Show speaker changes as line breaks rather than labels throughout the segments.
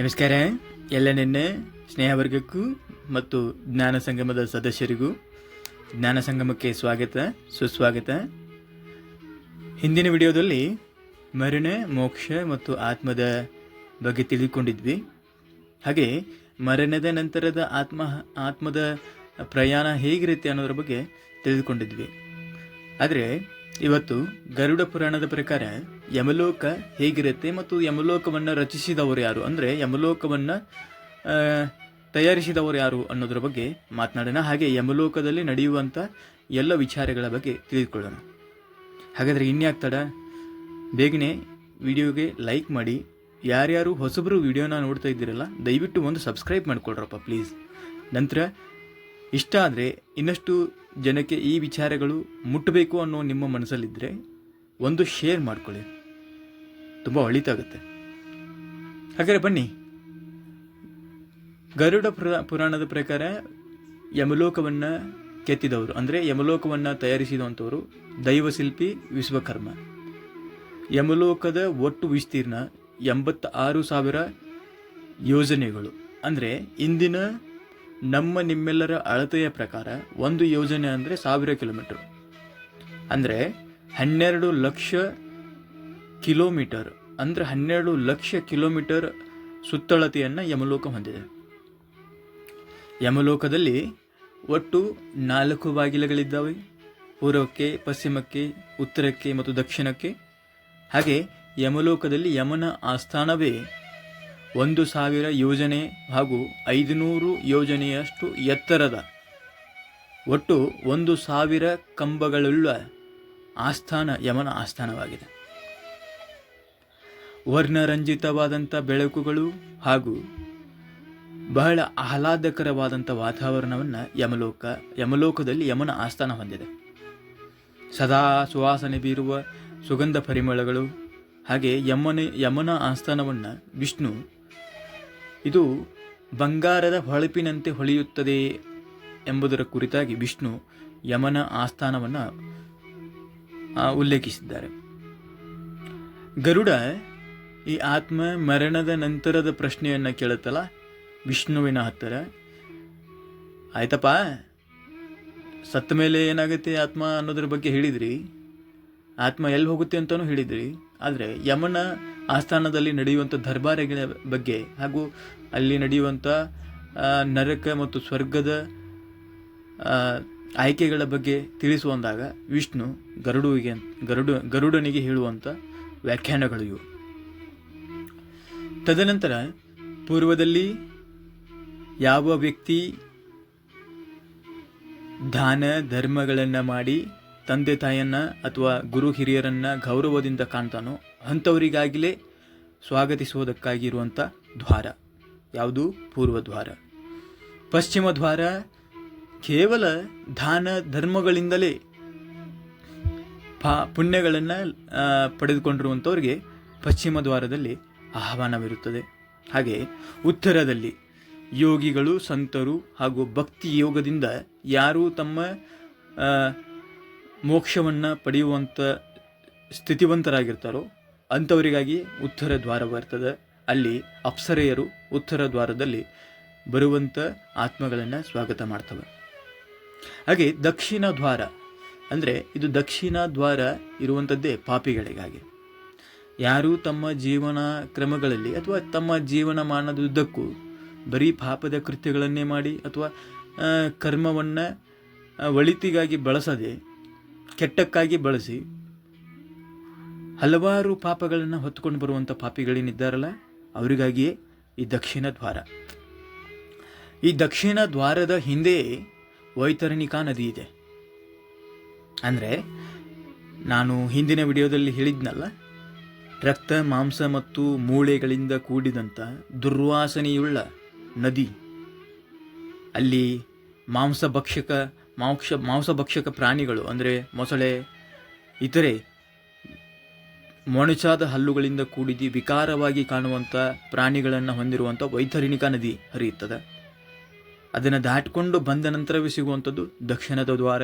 ನಮಸ್ಕಾರ. ಎಲ್ಲ ನನ್ನ ಸ್ನೇಹವರ್ಗಕ್ಕೂ ಮತ್ತು ಜ್ಞಾನ ಸಂಗಮದ ಸದಸ್ಯರಿಗೂ ಜ್ಞಾನ ಸಂಗಮಕ್ಕೆ ಸ್ವಾಗತ, ಸುಸ್ವಾಗತ. ಹಿಂದಿನ ವಿಡಿಯೋದಲ್ಲಿ ಮರಣ, ಮೋಕ್ಷ ಮತ್ತು ಆತ್ಮದ ಬಗ್ಗೆ ತಿಳಿದುಕೊಂಡಿದ್ವಿ. ಹಾಗೆ ಮರಣದ ನಂತರದ ಆತ್ಮ, ಆತ್ಮದ ಪ್ರಯಾಣ ಹೇಗಿರುತ್ತೆ ಅನ್ನೋದ್ರ ಬಗ್ಗೆ ತಿಳಿದುಕೊಂಡಿದ್ವಿ. ಆದರೆ ಇವತ್ತು ಗರುಡ ಪುರಾಣದ ಪ್ರಕಾರ ಯಮಲೋಕ ಹೇಗಿರುತ್ತೆ ಮತ್ತು ಯಮಲೋಕವನ್ನು ರಚಿಸಿದವರು ಯಾರು? ಅಂದರೆ ಯಮಲೋಕವನ್ನು ತಯಾರಿಸಿದವರು ಯಾರು ಅನ್ನೋದ್ರ ಬಗ್ಗೆ ಮಾತನಾಡೋಣ. ಹಾಗೆ ಯಮಲೋಕದಲ್ಲಿ ನಡೆಯುವಂಥ ಎಲ್ಲ ವಿಚಾರಗಳ ಬಗ್ಗೆ ತಿಳಿದುಕೊಳ್ಳೋಣ. ಹಾಗಾದರೆ ಇನ್ಯಾಕ್ ತಡ ಬೇಗನೆ ವಿಡಿಯೋಗೆ ಲೈಕ್ ಮಾಡಿ. ಯಾರ್ಯಾರು ಹೊಸಬರು ವಿಡಿಯೋನ ನೋಡ್ತಾ ಇದ್ದೀರಲ್ಲ, ದಯವಿಟ್ಟು ಒಂದು ಸಬ್ಸ್ಕ್ರೈಬ್ ಮಾಡ್ಕೊಳ್ರಪ್ಪ, ಪ್ಲೀಸ್. ನಂತರ, ಇಷ್ಟ ಆದರೆ ಇನ್ನಷ್ಟು ಜನಕ್ಕೆ ಈ ವಿಚಾರಗಳು ಮುಟ್ಟಬೇಕು ಅನ್ನೋ ನಿಮ್ಮ ಮನಸ್ಸಲ್ಲಿದ್ದರೆ ಒಂದು ಶೇರ್ ಮಾಡ್ಕೊಳ್ಳಿ. ತುಂಬ ಒಳಿತಾಗುತ್ತೆ ಹಾಗಾದರೆ ಬನ್ನಿ. ಗರುಡ ಪುರ, ಪುರಾಣದ ಪ್ರಕಾರ ಯಮಲೋಕವನ್ನು ಕೆತ್ತಿದವರು. ಅಂದರೆ ಯಮಲೋಕವನ್ನು ತಯಾರಿಸಿದಂಥವರು ದೈವಶಿಲ್ಪಿ ವಿಶ್ವಕರ್ಮ. ಯಮಲೋಕದ ಒಟ್ಟು ವಿಸ್ತೀರ್ಣ ಎಂಬತ್ತ ಆರು ಸಾವಿರ ಯೋಜನೆಗಳು. ಅಂದರೆ ಇಂದಿನ ನಮ್ಮ ನಿಮ್ಮೆಲ್ಲರ ಅಳತೆಯ ಪ್ರಕಾರ ಒಂದು ಯೋಜನೆ ಅಂದರೆ ಸಾವಿರ ಕಿಲೋಮೀಟರ್. ಅಂದರೆ ಹನ್ನೆರಡು ಲಕ್ಷ ಕಿಲೋಮೀಟರ್, ಅಂದರೆ ಹನ್ನೆರಡು ಲಕ್ಷ ಕಿಲೋಮೀಟರ್ ಸುತ್ತಳತೆಯನ್ನು ಯಮಲೋಕ ಹೊಂದಿದೆ. ಯಮಲೋಕದಲ್ಲಿ ಒಟ್ಟು ನಾಲ್ಕು ಬಾಗಿಲುಗಳಿದ್ದಾವೆ. ಪೂರ್ವಕ್ಕೆ, ಪಶ್ಚಿಮಕ್ಕೆ, ಉತ್ತರಕ್ಕೆ ಮತ್ತು ದಕ್ಷಿಣಕ್ಕೆ. ಹಾಗೆ ಯಮಲೋಕದಲ್ಲಿ ಯಮನ ಆಸ್ಥಾನವೇ ಒಂದು ಸಾವಿರ ಯೋಜನೆ ಹಾಗೂ ಐದುನೂರು ಯೋಜನೆಯಷ್ಟು ಎತ್ತರದ, ಒಟ್ಟು ಒಂದು ಸಾವಿರ ಕಂಬಗಳುಳ್ಳ ಆಸ್ಥಾನ, ಯಮನ ಆಸ್ಥಾನವಾಗಿದೆ. ವರ್ಣರಂಜಿತವಾದಂಥ ಬೆಳಕುಗಳು ಹಾಗೂ ಬಹಳ ಆಹ್ಲಾದಕರವಾದಂಥ ವಾತಾವರಣವನ್ನು ಯಮಲೋಕ, ಯಮಲೋಕದಲ್ಲಿ ಯಮನ ಆಸ್ಥಾನ ಹೊಂದಿದೆ. ಸದಾ ಸುವಾಸನೆ ಬೀರುವ ಸುಗಂಧ ಪರಿಮಳಗಳು ಹಾಗೆ ಯಮನ ಯಮನ ಆಸ್ಥಾನವನ್ನು ವಿಷ್ಣು ಇದು ಬಂಗಾರದ ಹೊಳಪಿನಂತೆ ಹೊಳೆಯುತ್ತದೆ ಎಂಬುದರ ಕುರಿತಾಗಿ ವಿಷ್ಣು ಯಮನ ಆಸ್ಥಾನವನ್ನು ಉಲ್ಲೇಖಿಸಿದ್ದಾರೆ. ಗರುಡ ಈ ಆತ್ಮ ಮರಣದ ನಂತರದ ಪ್ರಶ್ನೆಯನ್ನು ಕೇಳುತ್ತಲ್ಲ? ವಿಷ್ಣುವಿನ ಹತ್ತಿರ. ಆಯ್ತಪ್ಪ? ಸತ್ತ ಮೇಲೆ ಏನಾಗುತ್ತೆ ಆತ್ಮ ಅನ್ನೋದ್ರ ಬಗ್ಗೆ ಹೇಳಿದ್ರಿ. ಆತ್ಮ ಎಲ್ಲಿ ಹೋಗುತ್ತೆ ಅಂತಲೂ ಹೇಳಿದ್ರಿ. ಆದರೆ ಯಮನ ಆಸ್ಥಾನದಲ್ಲಿ ನಡೆಯುವಂಥ ದರ್ಬಾರಗಳ ಬಗ್ಗೆ ಹಾಗೂ ಅಲ್ಲಿ ನಡೆಯುವಂಥ ನರಕ ಮತ್ತು ಸ್ವರ್ಗದ ಆಯ್ಕೆಗಳ ಬಗ್ಗೆ ತಿಳಿಸುವಂದಾಗ ವಿಷ್ಣು ಗರುಡುವಿಗೆ, ಗರುಡು, ಗರುಡನಿಗೆ ಹೇಳುವಂಥ ವ್ಯಾಖ್ಯಾನಗಳು ಇವು. ತದನಂತರ ಪೂರ್ವದಲ್ಲಿ ಯಾವ ವ್ಯಕ್ತಿ ದಾನ ಧರ್ಮಗಳನ್ನು ಮಾಡಿ ತಂದೆ ತಾಯಿಯನ್ನು ಅಥವಾ ಗುರು ಹಿರಿಯರನ್ನ ಗೌರವದಿಂದ ಕಾಣ್ತಾನೋ ಅಂಥವರಿಗಾಗಲೇ ಸ್ವಾಗತಿಸುವುದಕ್ಕಾಗಿರುವಂಥ ದ್ವಾರ. ಯಾವುದು? ಪೂರ್ವ ದ್ವಾರ. ಪಶ್ಚಿಮ ದ್ವಾರ ಕೇವಲ ದಾನ ಧರ್ಮಗಳಿಂದಲೇ ಪಾ, ಪುಣ್ಯಗಳನ್ನು ಪಡೆದುಕೊಂಡಿರುವಂಥವ್ರಿಗೆ ಪಶ್ಚಿಮ ದ್ವಾರದಲ್ಲಿ ಆಹ್ವಾನವಿರುತ್ತದೆ. ಹಾಗೆ ಉತ್ತರದಲ್ಲಿ, ಯೋಗಿಗಳು, ಸಂತರು ಹಾಗೂ ಭಕ್ತಿ ಯೋಗದಿಂದ ಯಾರು ತಮ್ಮ ಮೋಕ್ಷವನ್ನು ಪಡೆಯುವಂಥ ಸ್ಥಿತಿವಂತರಾಗಿರ್ತಾರೋ, ಅಂಥವರಿಗಾಗಿ ಉತ್ತರ ದ್ವಾರ ಬರ್ತದೆ. ಅಲ್ಲಿ ಅಪ್ಸರೆಯರು ಉತ್ತರ ದ್ವಾರದಲ್ಲಿ ಬರುವಂಥ ಆತ್ಮಗಳನ್ನು ಸ್ವಾಗತ ಮಾಡ್ತವೆ. ಹಾಗೆ ದಕ್ಷಿಣ ದ್ವಾರ, ಅಂದರೆ ಇದು ದಕ್ಷಿಣ ದ್ವಾರ ಇರುವಂಥದ್ದೇ ಪಾಪಿಗಳಿಗಾಗಿ. ಯಾರು ತಮ್ಮ ಜೀವನ ಕ್ರಮಗಳಲ್ಲಿ ಅಥವಾ ತಮ್ಮ ಜೀವನ ಮಾನದುದ್ದಕ್ಕೂ ಬರೀ ಪಾಪದ ಕೃತ್ಯಗಳನ್ನೇ ಮಾಡಿ ಅಥವಾ ಕರ್ಮವನ್ನು ಒಳಿತಿಗಾಗಿ ಬಳಸದೆ, ಕೆಟ್ಟಕ್ಕಾಗಿ ಬಳಸಿ ಹಲವಾರು ಪಾಪಗಳನ್ನು ಹೊತ್ತುಕೊಂಡು ಬರುವಂಥ ಪಾಪಿಗಳೇನಿದ್ದಾರಲ್ಲ, ಅವರಿಗಾಗಿಯೇ ಈ ದಕ್ಷಿಣ ದ್ವಾರ. ಈ ದಕ್ಷಿಣ ದ್ವಾರದ ಹಿಂದೆ ವೈತರಣಿಕಾ ನದಿ ಇದೆ. ಅಂದರೆ, ನಾನು ಹಿಂದಿನ ವಿಡಿಯೋದಲ್ಲಿ ಹೇಳಿದ್ನಲ್ಲ ರಕ್ತ, ಮಾಂಸ ಮತ್ತು ಮೂಳೆಗಳಿಂದ ಕೂಡಿದಂಥ ದುರ್ವಾಸನೆಯುಳ್ಳ ನದಿ. ಅಲ್ಲಿ ಮಾಂಸಭಕ್ಷಕ ಮಾಂಸ ಮಾಂಸಭಕ್ಷಕ ಪ್ರಾಣಿಗಳು, ಅಂದರೆ ಮೊಸಳೆ, ಇತರೆ ಮೊಣಚಾದ ಹಲ್ಲುಗಳಿಂದ ಕೂಡಿದ ವಿಕಾರವಾಗಿ ಕಾಣುವಂಥ ಪ್ರಾಣಿಗಳನ್ನು ಹೊಂದಿರುವಂಥ ವೈತರಣಿಕಾ ನದಿ ಹರಿಯುತ್ತದೆ. ಅದನ್ನು ದಾಟಿಕೊಂಡು ಬಂದ ನಂತರವೇ ಸಿಗುವಂಥದ್ದು ದಕ್ಷಿಣದ ದ್ವಾರ.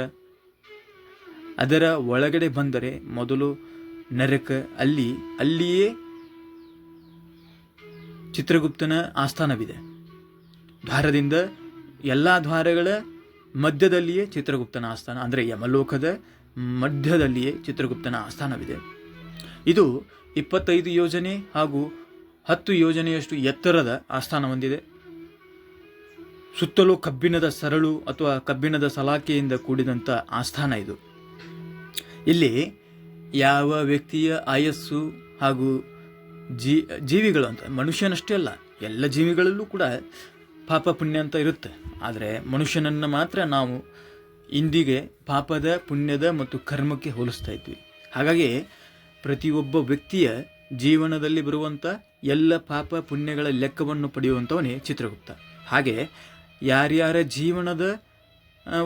ಅದರ ಒಳಗಡೆ ಬಂದರೆ ಮೊದಲು ನರಕ ಅಲ್ಲಿ, ಅಲ್ಲಿಯೇ ಚಿತ್ರಗುಪ್ತನ ಆಸ್ಥಾನವಿದೆ. ದ್ವಾರದಿಂದ ಎಲ್ಲ ದ್ವಾರಗಳ ಮಧ್ಯದಲ್ಲಿಯೇ ಚಿತ್ರಗುಪ್ತನ ಆಸ್ಥಾನ, ಅಂದರೆ ಯಮಲೋಕದ ಮಧ್ಯದಲ್ಲಿಯೇ ಚಿತ್ರಗುಪ್ತನ ಆಸ್ಥಾನವಿದೆ. ಇದು ಇಪ್ಪತ್ತೈದು ಯೋಜನೆ ಹಾಗೂ ಹತ್ತು ಯೋಜನೆಯಷ್ಟು ಎತ್ತರದ ಆಸ್ಥಾನ ಹೊಂದಿದೆ. ಸುತ್ತಲೂ ಕಬ್ಬಿಣದ ಸರಳು ಅಥವಾ ಕಬ್ಬಿಣದ ಸಲಾಕೆಯಿಂದ ಕೂಡಿದಂಥ ಆಸ್ಥಾನ ಇದು. ಇಲ್ಲಿ ಯಾವ ವ್ಯಕ್ತಿಯ ಆಯಸ್ಸು ಹಾಗೂ ಜೀ, ಜೀವಿಗಳು ಅಂತ, ಮನುಷ್ಯನಷ್ಟೇ ಅಲ್ಲ, ಎಲ್ಲ ಜೀವಿಗಳಲ್ಲೂ ಕೂಡ ಪಾಪ ಪುಣ್ಯ ಅಂತ ಇರುತ್ತೆ. ಆದರೆ ಮನುಷ್ಯನನ್ನು ಮಾತ್ರ ನಾವು ಇಂದಿಗೆ ಪಾಪದ, ಪುಣ್ಯದ ಮತ್ತು ಕರ್ಮಕ್ಕೆ ಹೋಲಿಸ್ತಾ ಇದ್ವಿ. ಹಾಗಾಗಿ ಪ್ರತಿಯೊಬ್ಬ ವ್ಯಕ್ತಿಯ ಜೀವನದಲ್ಲಿ ಬರುವಂಥ ಎಲ್ಲ ಪಾಪ ಪುಣ್ಯಗಳ ಲೆಕ್ಕವನ್ನು ಪಡೆಯುವಂಥವನೇ ಚಿತ್ರಗುಪ್ತ. ಹಾಗೆ ಯಾರ್ಯಾರ ಜೀವನದ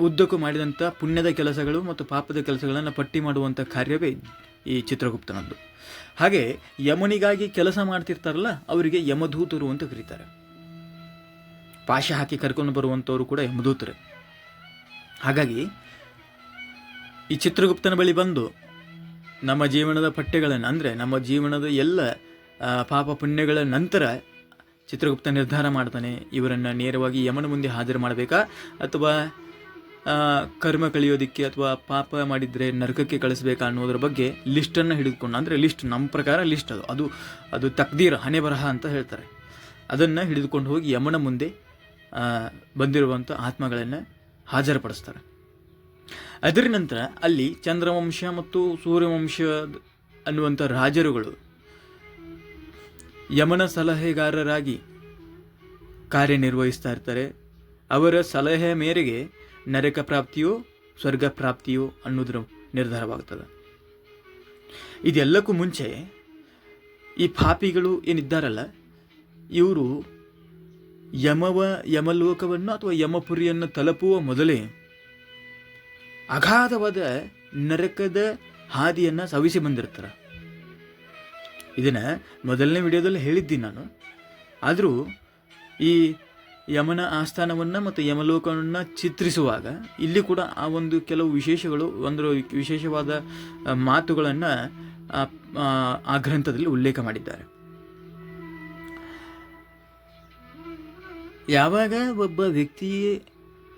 ಉದ್ದಕ್ಕೂ ಮಾಡಿದಂಥ ಪುಣ್ಯದ ಕೆಲಸಗಳು ಮತ್ತು ಪಾಪದ ಕೆಲಸಗಳನ್ನು ಪಟ್ಟಿ ಮಾಡುವಂಥ ಕಾರ್ಯವೇ ಈ ಚಿತ್ರಗುಪ್ತನದ್ದು. ಹಾಗೆ ಯಮನಿಗಾಗಿ ಕೆಲಸ ಮಾಡ್ತಿರ್ತಾರಲ್ಲ, ಅವರಿಗೆ ಯಮಧೂತರು ಅಂತ ಕರೀತಾರೆ. ಪಾಶ ಹಾಕಿ ಕರ್ಕೊಂಡು ಬರುವಂಥವರು ಕೂಡ ಯಮಧೂತರೆ. ಹಾಗಾಗಿ ಈ ಚಿತ್ರಗುಪ್ತನ ಬಳಿ ಬಂದು ನಮ್ಮ ಜೀವನದ ಪಠ್ಯಗಳನ್ನು, ಅಂದರೆ ನಮ್ಮ ಜೀವನದ ಎಲ್ಲ ಪಾಪ ಪುಣ್ಯಗಳ ನಂತರ ಚಿತ್ರಗುಪ್ತ ನಿರ್ಧಾರ ಮಾಡ್ತಾನೆ, ಇವರನ್ನು ನೇರವಾಗಿ ಯಮನ ಮುಂದೆ ಹಾಜರು ಮಾಡಬೇಕಾ ಅಥವಾ ಕರ್ಮ ಕಳಿಯೋದಕ್ಕೆ ಅಥವಾ ಪಾಪ ಮಾಡಿದರೆ ನರಕಕ್ಕೆ ಕಳಿಸ್ಬೇಕಾ ಅನ್ನೋದ್ರ ಬಗ್ಗೆ ಲಿಸ್ಟನ್ನು ಹಿಡಿದುಕೊಂಡು, ಅಂದರೆ ಲಿಸ್ಟ್ ನಮ್ಮ ಪ್ರಕಾರ ಲಿಸ್ಟ್ ಅದು. ಅದು ಅದು ತಕ್ದೀರ್, ಹಣೆ ಬರಹ ಅಂತ ಹೇಳ್ತಾರೆ. ಅದನ್ನು ಹಿಡಿದುಕೊಂಡು ಹೋಗಿ ಯಮನ ಮುಂದೆ ಬಂದಿರುವಂಥ ಆತ್ಮಗಳನ್ನು ಹಾಜರುಪಡಿಸ್ತಾರೆ. ಅದರ ನಂತರ ಅಲ್ಲಿ ಚಂದ್ರವಂಶ ಮತ್ತು ಸೂರ್ಯವಂಶ ಅನ್ನುವಂಥ ರಾಜರುಗಳು ಯಮನ ಸಲಹೆಗಾರರಾಗಿ ಕಾರ್ಯನಿರ್ವಹಿಸ್ತಾ ಇರ್ತಾರೆ. ಅವರ ಸಲಹೆ ಮೇರೆಗೆ ನರಕ ಪ್ರಾಪ್ತಿಯೋ ಸ್ವರ್ಗ ಪ್ರಾಪ್ತಿಯೋ ಅನ್ನೋದ್ರ ನಿರ್ಧಾರವಾಗ್ತದೆ ಇದೆಲ್ಲಕ್ಕೂ ಮುಂಚೆ ಈ ಪಾಪಿಗಳು ಏನಿದ್ದಾರಲ್ಲ, ಇವರು ಯಮವ, ಯಮಲೋಕವನ್ನು ಅಥವಾ ಯಮಪುರಿಯನ್ನು ತಲುಪುವ ಮೊದಲೇ ಅಗಾಧವಾದ ನರಕದ ಹಾದಿಯನ್ನು ಸವಿಸಿ ಬಂದಿರ್ತಾರೆ. ಇದನ್ನು ಮೊದಲನೇ ವಿಡಿಯೋದಲ್ಲಿ ಹೇಳಿದ್ದೀನಿ ನಾನು. ಆದರೂ ಈ ಯಮನ ಆಸ್ಥಾನವನ್ನು ಮತ್ತು ಯಮಲೋಕವನ್ನು ಚಿತ್ರಿಸುವಾಗ ಇಲ್ಲಿ ಕೂಡ ಆ ಒಂದು ಕೆಲವು ವಿಶೇಷಗಳು, ಒಂದು ವಿಶೇಷವಾದ ಮಾತುಗಳನ್ನು ಆ ಗ್ರಂಥದಲ್ಲಿ ಉಲ್ಲೇಖ ಮಾಡಿದ್ದಾರೆ. ಯಾವಾಗ ಒಬ್ಬ ವ್ಯಕ್ತಿ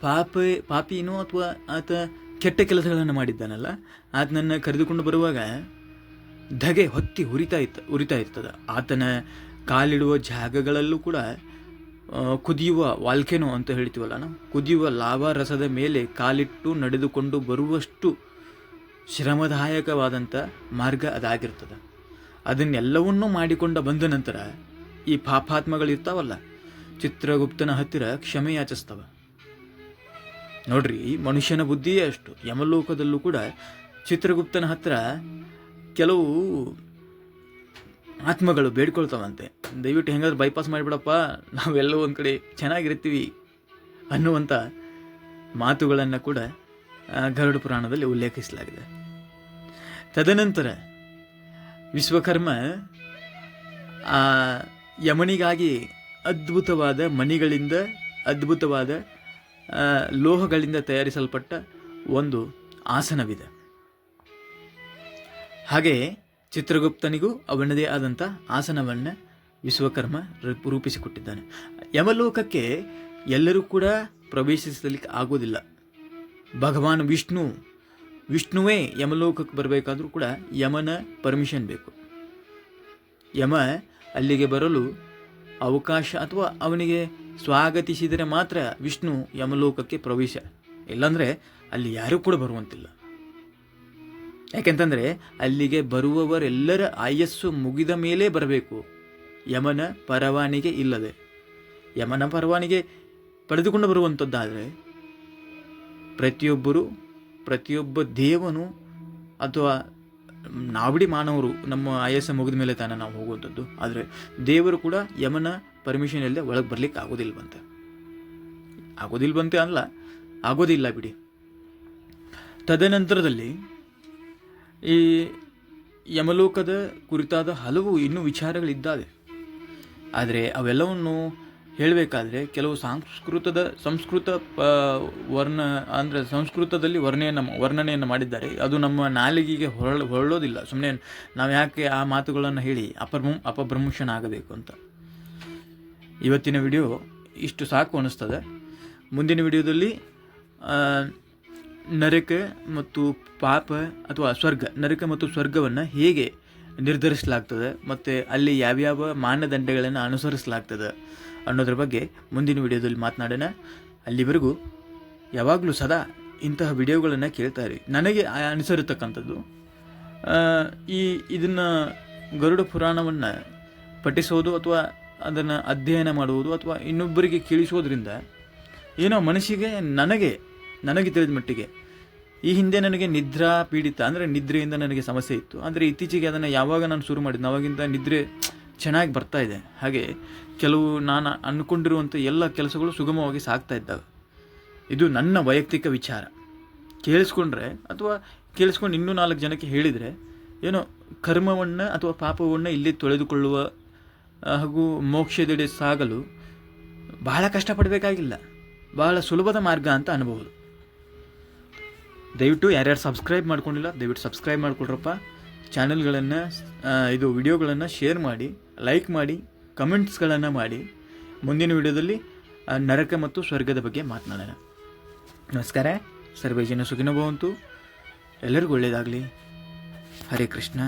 ಪಾಪ, ಪಾಪಿನೋ ಅಥವಾ ಆತ ಕೆಟ್ಟ ಕೆಲಸಗಳನ್ನು ಮಾಡಿದ್ದಾನಲ್ಲ ಆತನನ್ನು ಕರೆದುಕೊಂಡು ಬರುವಾಗ ಧಗೆ ಹೊತ್ತಿ ಹುರಿತಾ ಇತ್ತ, ಉರಿತಾ ಇರ್ತದೆ. ಆತನ ಕಾಲಿಡುವ ಜಾಗಗಳಲ್ಲೂ ಕೂಡ ಕುದಿಯುವ ವಾಲ್ಕೆನೋ ಅಂತ ಹೇಳ್ತೀವಲ್ಲ ನಾವು? ಕುದಿಯುವ ಲಾವಾ ರಸದ ಮೇಲೆ ಕಾಲಿಟ್ಟು ನಡೆದುಕೊಂಡು ಬರುವಷ್ಟು ಶ್ರಮದಾಯಕವಾದಂಥ ಮಾರ್ಗ ಅದಾಗಿರ್ತದೆ. ಅದನ್ನೆಲ್ಲವನ್ನೂ ಮಾಡಿಕೊಂಡ ಬಂದ ನಂತರ ಈ ಪಾಪಾತ್ಮಗಳಿರ್ತಾವಲ್ಲ ಚಿತ್ರಗುಪ್ತನ ಹತ್ತಿರ ಕ್ಷಮೆ ಯಾಚಿಸ್ತವ. ನೋಡ್ರಿ ಮನುಷ್ಯನ ಬುದ್ಧಿಯೇ ಅಷ್ಟು. ಯಮಲೋಕದಲ್ಲೂ ಕೂಡ ಚಿತ್ರಗುಪ್ತನ ಹತ್ತಿರ ಕೆಲವು ಆತ್ಮಗಳು ಬೇಡ್ಕೊಳ್ತಾವಂತೆ. ದಯವಿಟ್ಟು ಹೆಂಗಾದ್ರೂ ಬೈಪಾಸ್ ಮಾಡಿಬಿಡಪ್ಪ. ನಾವೆಲ್ಲೋ ಒಂದು ಕಡೆ ಚೆನ್ನಾಗಿರ್ತೀವಿ ಅನ್ನುವಂಥ ಮಾತುಗಳನ್ನು ಕೂಡ ಗರುಡ ಪುರಾಣದಲ್ಲಿ ಉಲ್ಲೇಖಿಸಲಾಗಿದೆ. ತದನಂತರ ವಿಶ್ವಕರ್ಮ, ಆ, ಯಮನಿಗಾಗಿ ಅದ್ಭುತವಾದ ಮಣಿಗಳಿಂದ, ಅದ್ಭುತವಾದ ಲೋಹಗಳಿಂದ ತಯಾರಿಸಲ್ಪಟ್ಟ ಒಂದು ಆಸನವಿದೆ. ಹಾಗೆ ಚಿತ್ರಗುಪ್ತನಿಗೂ ಅವನದೇ ಆದಂಥ ಆಸನವನ್ನು ವಿಶ್ವಕರ್ಮ ರೂಪ್- ರೂಪಿಸಿಕೊಟ್ಟಿದ್ದಾನೆ. ಯಮಲೋಕಕ್ಕೆ ಎಲ್ಲರೂ ಕೂಡ ಪ್ರವೇಶಿಸಲಿಕ್ಕೆ ಆಗೋದಿಲ್ಲ ಭಗವಾನ್ ವಿಷ್ಣು, ವಿಷ್ಣುವೇ ಯಮಲೋಕಕ್ಕೆ ಬರಬೇಕಾದ್ರೂ ಕೂಡ ಯಮನ ಪರ್ಮಿಷನ್ ಬೇಕು. ಯಮ ಅಲ್ಲಿಗೆ ಬರಲು ಅವಕಾಶ ಅಥವಾ ಅವನಿಗೆ ಸ್ವಾಗತಿಸಿದರೆ ಮಾತ್ರ ವಿಷ್ಣು ಯಮಲೋಕಕ್ಕೆ ಪ್ರವೇಶ. ಇಲ್ಲಾಂದರೆ ಅಲ್ಲಿ ಯಾರೂ ಕೂಡ ಬರುವಂತಿಲ್ಲ. ಯಾಕೆಂತಂದರೆ ಅಲ್ಲಿಗೆ ಬರುವವರೆಲ್ಲರ ಆಯಸ್ಸು ಮುಗಿದ ಮೇಲೆ ಬರಬೇಕು. ಯಮನ ಪರವಾನಿಗೆ ಇಲ್ಲದೆ. ಯಮನ ಪರವಾನಿಗೆ ಪಡೆದುಕೊಂಡು ಬರುವಂಥದ್ದಾದರೆ ಪ್ರತಿಯೊಬ್ಬರು, ಪ್ರತಿಯೊಬ್ಬ ದೇವನು ಅಥವಾ ನಾವಿಡಿ ಮಾನವರು ನಮ್ಮ ಆಯಸ್ಸ ಮುಗಿದ ಮೇಲೆ ತಾನೇ ನಾವು ಹೋಗುವಂಥದ್ದು. ಆದರೆ ದೇವರು ಕೂಡ ಯಮನ ಪರ್ಮಿಷನ್ ಇಲ್ಲದೆ ಒಳಗೆ ಬರಲಿಕ್ಕೆ ಆಗೋದಿಲ್ವಂತೆ. ಆಗೋದಿಲ್ವಂತೆ ಅಲ್ಲ, ಆಗೋದಿಲ್ಲ ಬಿಡಿ. ತದನಂತರದಲ್ಲಿ ಈ ಯಮಲೋಕದ ಕುರಿತಾದ ಹಲವು ಇನ್ನೂ ವಿಚಾರಗಳಿದ್ದಾವೆ. ಆದರೆ ಅವೆಲ್ಲವನ್ನು ಹೇಳಬೇಕಾದ್ರೆ ಕೆಲವು ಸಂಸ್ಕೃತದ ಸಂಸ್ಕೃತ ಪ ವರ್ಣ, ಅಂದರೆ ಸಂಸ್ಕೃತದಲ್ಲಿ ವರ್ಣೆಯನ್ನು ವರ್ಣನೆಯನ್ನು ಮಾಡಿದ್ದಾರೆ. ಅದು ನಮ್ಮ ನಾಲಿಗೆಗೆ ಹೊರಳ, ಹೊರಳೋದಿಲ್ಲ. ಸುಮ್ಮನೆ ನಾವು ಯಾಕೆ ಆ ಮಾತುಗಳನ್ನು ಹೇಳಿ ಅಪಭ್ರಂ ಅಪಭ್ರಂಶನ ಆಗಬೇಕು ಅಂತ. ಇವತ್ತಿನ ವಿಡಿಯೋ ಇಷ್ಟು ಸಾಕು ಅನ್ನಿಸ್ತದೆ ಮುಂದಿನ ವಿಡಿಯೋದಲ್ಲಿ ನರಕ ಮತ್ತು ಪಾಪ ಅಥವಾ ಸ್ವರ್ಗ, ನರಕ ಮತ್ತು ಸ್ವರ್ಗವನ್ನು ಹೇಗೆ ನಿರ್ಧರಿಸಲಾಗ್ತದೆ ಮತ್ತು ಅಲ್ಲಿ ಯಾವ್ಯಾವ ಮಾನದಂಡಗಳನ್ನು ಅನುಸರಿಸಲಾಗ್ತದೆ ಅನ್ನೋದ್ರ ಬಗ್ಗೆ ಮುಂದಿನ ವಿಡಿಯೋದಲ್ಲಿ ಮಾತನಾಡೋಣ. ಅಲ್ಲಿವರೆಗೂ ಯಾವಾಗಲೂ ಸದಾ ಇಂತಹ ವಿಡಿಯೋಗಳನ್ನು ಕೇಳ್ತಾ ಇರಿ. ನನಗೆ ಅನಿಸಿರತಕ್ಕಂಥದ್ದು ಈ ಇದನ್ನು ಗರುಡ ಪುರಾಣವನ್ನು ಪಠಿಸೋದು ಅಥವಾ ಅದನ್ನು ಅಧ್ಯಯನ ಮಾಡುವುದು ಅಥವಾ ಇನ್ನೊಬ್ಬರಿಗೆ ಕೇಳಿಸೋದ್ರಿಂದ ಏನೋ ಮನಸ್ಸಿಗೆ, ನನಗೆ ನನಗೆ ತಿಳಿದ ಮಟ್ಟಿಗೆ. ಈ ಹಿಂದೆ ನನಗೆ ನಿದ್ರಾ ಪೀಡಿತ, ಅಂದರೆ ನಿದ್ರೆಯಿಂದ ನನಗೆ ಸಮಸ್ಯೆ ಇತ್ತು. ಅಂದರೆ ಇತ್ತೀಚೆಗೆ ಅದನ್ನು ಯಾವಾಗ ನಾನು ಶುರು ಮಾಡಿದ್ದೆ ಅವಾಗಿಂದ ನಿದ್ರೆ ಚೆನ್ನಾಗಿ ಬರ್ತಾ ಇದೆ. ಹಾಗೆ ಕೆಲವು ನಾನು ಅಂದ್ಕೊಂಡಿರುವಂಥ ಎಲ್ಲ ಕೆಲಸಗಳು ಸುಗಮವಾಗಿ ಸಾಗ್ತಾ ಇದ್ದಾವೆ. ಇದು ನನ್ನ ವೈಯಕ್ತಿಕ ವಿಚಾರ. ಕೇಳಿಸ್ಕೊಂಡ್ರೆ ಅಥವಾ ಕೇಳಿಸ್ಕೊಂಡು ಇನ್ನೂ ನಾಲ್ಕು ಜನಕ್ಕೆ ಹೇಳಿದರೆ, ಏನೋ ಕರ್ಮವನ್ನು ಅಥವಾ ಪಾಪವನ್ನು ಇಲ್ಲಿ ತೊಳೆದುಕೊಳ್ಳುವ ಹಾಗೂ ಮೋಕ್ಷದೆಡೆ ಸಾಗಲು ಬಹಳ ಕಷ್ಟಪಡಬೇಕಾಗಿಲ್ಲ. ಬಹಳ ಸುಲಭದ ಮಾರ್ಗ ಅಂತ ಅನ್ಬೋದು. ದಯವಿಟ್ಟು ಯಾರ್ಯಾರು ಸಬ್ಸ್ಕ್ರೈಬ್ ಮಾಡ್ಕೊಂಡಿಲ್ಲ, ದಯವಿಟ್ಟು ಸಬ್ಸ್ಕ್ರೈಬ್ ಮಾಡ್ಕೊಳ್ರಪ್ಪ. ಚಾನಲ್ಗಳನ್ನು ಇದು ವಿಡಿಯೋಗಳನ್ನು ಶೇರ್ ಮಾಡಿ ಲೈಕ್ ಮಾಡಿ ಕಮೆಂಟ್ಸ್ಗಳನ್ನು ಮಾಡಿ. ಮುಂದಿನ ವಿಡಿಯೋದಲ್ಲಿ ನರಕ ಮತ್ತು ಸ್ವರ್ಗದ ಬಗ್ಗೆ ಮಾತನಾಡೋಣ. ನಮಸ್ಕಾರ. ಸರ್ವೇ ಜನ ಸುಖಿನ ಭವಂತು ಎಲ್ಲರಿಗೂ ಒಳ್ಳೆಯದಾಗಲಿ ಹರೇ ಕೃಷ್ಣ.